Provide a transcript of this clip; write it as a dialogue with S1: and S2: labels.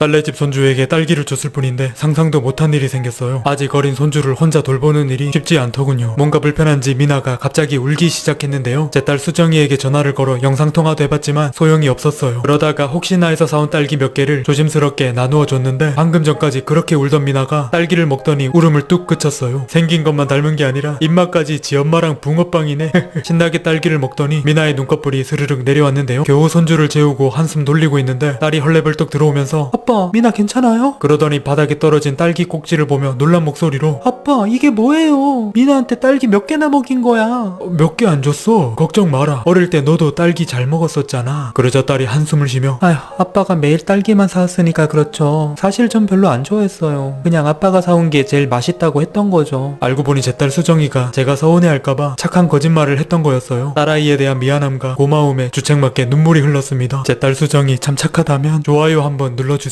S1: 딸내집 손주에게 딸기를 줬을 뿐인데 상상도 못한 일이 생겼어요. 아직 어린 손주를 혼자 돌보는 일이 쉽지 않더군요. 뭔가 불편한지 미나가 갑자기 울기 시작했는데요. 제 딸 수정이에게 전화를 걸어 영상통화도 해봤지만 소용이 없었어요. 그러다가 혹시나 해서 사온 딸기 몇 개를 조심스럽게 나누어 줬는데 방금 전까지 그렇게 울던 미나가 딸기를 먹더니 울음을 뚝 그쳤어요. 생긴 것만 닮은 게 아니라 입맛까지 지 엄마랑 붕어빵이네. 신나게 딸기를 먹더니 미나의 눈꺼풀이 스르륵 내려왔는데요. 겨우 손주를 재우고 한숨 돌리고 있는데 딸이 헐레벌떡 들어오면서 아빠 미나 괜찮아요? 그러더니 바닥에 떨어진 딸기 꼭지를 보며 놀란 목소리로 아빠 이게 뭐예요? 미나한테 딸기 몇 개나 먹인 거야? 몇 개 안 줬어. 걱정 마라. 어릴 때 너도 딸기 잘 먹었었잖아. 그러자 딸이 한숨을 쉬며 아휴 아빠가 매일 딸기만 사왔으니까 그렇죠. 사실 전 별로 안 좋아했어요. 그냥 아빠가 사온 게 제일 맛있다고 했던 거죠. 알고 보니 제 딸 수정이가 제가 서운해할까봐 착한 거짓말을 했던 거였어요. 딸아이에 대한 미안함과 고마움에 주책맞게 눈물이 흘렀습니다. 제 딸 수정이 참 착하다면 좋아요 한번 눌러주세요.